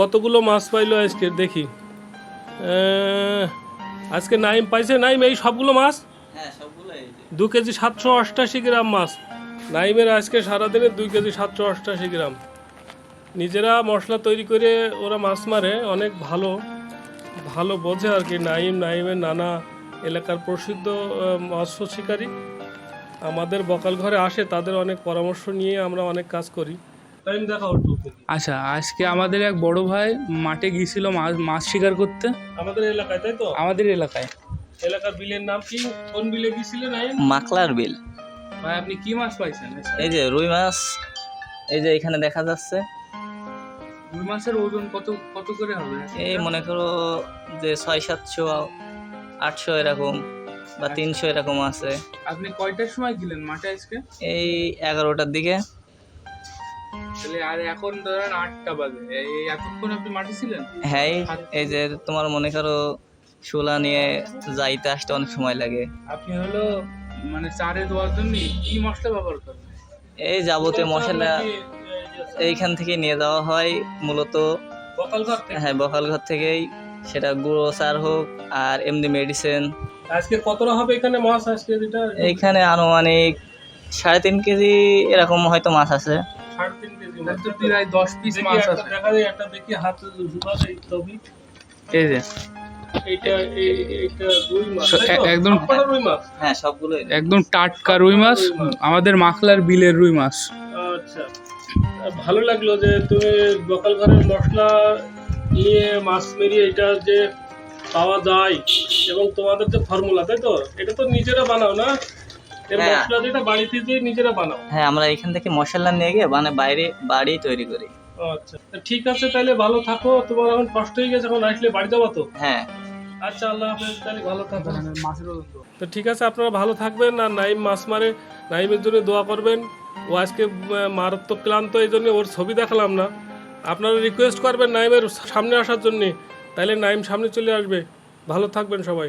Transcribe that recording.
কতগুলো মাছ পাইলো আজকে? দেখি। আজকে নাইম পাইছে? নাইম এই সবগুলো মাছ? হ্যাঁ দু কেজি সাতশো অষ্টাশি গ্রাম মাছ। নাইমের আজকে সারাদিনে দুই কেজি সাতশো অষ্টাশি গ্রাম। নিজেরা মশলা তৈরি করে ওরা মাছ মারে অনেক ভালো। ভালো বোঝে আর কি। নাইম নাইমের নানা এলাকার প্রসিদ্ধ মৎস্য শিকারী। আমাদের বকাল ঘরে আসে তাদের অনেক পরামর্শ নিয়ে আমরা অনেক কাজ করি। টাইম দেখাও একটু আচ্ছা আজকে আমাদের এক বড় ভাই মাঠে গিয়েছিল মাছ মাছ শিকার করতে। আমাদের এলাকায় তাই তো? আমাদের এলাকায়। এলাকার বিলের নাম কি? কোন বিলে গিয়েছিলেন মাকলার বিল। ভাই আপনি কি মাছ পাইছেন? এই যে রুই মাছ এই যে এখানে দেখা যাচ্ছে। রুই মাছের ওজন কত কত করে হবে? এই মনে করো যে ছয় সাতশো আটশো এরকম বা তিনশো এরকম আছে। আপনি কয়টার সময় গেলেন মাঠে আজকে? এই এগারোটার দিকে। তাহলে আর এখন ধরেন আটটা বাজে। এই এতক্ষণ আপনি মাঠে ছিলেন? হ্যাঁ এই- যে তোমার মনে করো শোলা নিয়ে যাইতে আসতে অনেক সময় লাগে। আপনি হলো মানে চারে দেওয়ার জন্য কি মশলা ব্যবহার করেন? এই যাবতীয় মশলা এইখান থেকে নিয়ে যাওয়া হয় মূলত বকাল ঘর হ্যাঁ বকালঘর থেকেই। সেটা গুঁড়ো সার হোক আর এমনি মেডিসিন আজকে কতটা হবে এখানে মাছ আজকে? এইখানে আনুমানিক সাড়ে তিন কেজি এরকম হয়তো মাছ আছে। তো প্রায় দশ পিস দেখি মাছ একটা আছে। দেখা যায় একটা দেখি হাতে ঝুলাবে এই যে। একদম- সবকটা রুই মাছ? হ্যাঁ সবগুলো একদম টাটকা রুই মাছ আমাদের মাখলার বিলের রুই মাছ। আচ্ছা। ভালো লাগল যে তুমি লোকাল ঘরের মশলা নিয়ে মাছ মেরিয়ে এটা যে পাওয়া যায় এবং তোমাদের যে ফর্মুলা তাই তো? এটা তো নিজেরা বানাও না। মশলা যেটা বাড়িতে যে নিজেরা বানাও। হ্যাঁ আমরা এখান থেকে মশলা নিয়ে গিয়ে মানে বাইরে বাড়ি তৈরি করি। আচ্ছা। ঠিক আছে তাহলে ভালো থাকো। তোমার এখন কষ্ট হয়ে গেছে এখন আসলে বাড়ি যাব তো? হ্যাঁ। আচ্ছা আল্লাহ হাফেজ তাহলে ভালো থাকো। মাছের ওজন তো। তো ঠিক আছে আপনারা ভালো থাকবেন আর নাইম মাছ মারে নাইমের জন্য দোয়া করবেন। ও আজকে মারাত্মক ক্লান্ত এই জন্য ওর ছবি দেখালাম না। আপনারা রিকোয়েস্ট করবেন নাইমের সামনে আসার জন্যে তাহলে নাইম সামনে চলে আসবে। ভালো থাকবেন সবাই।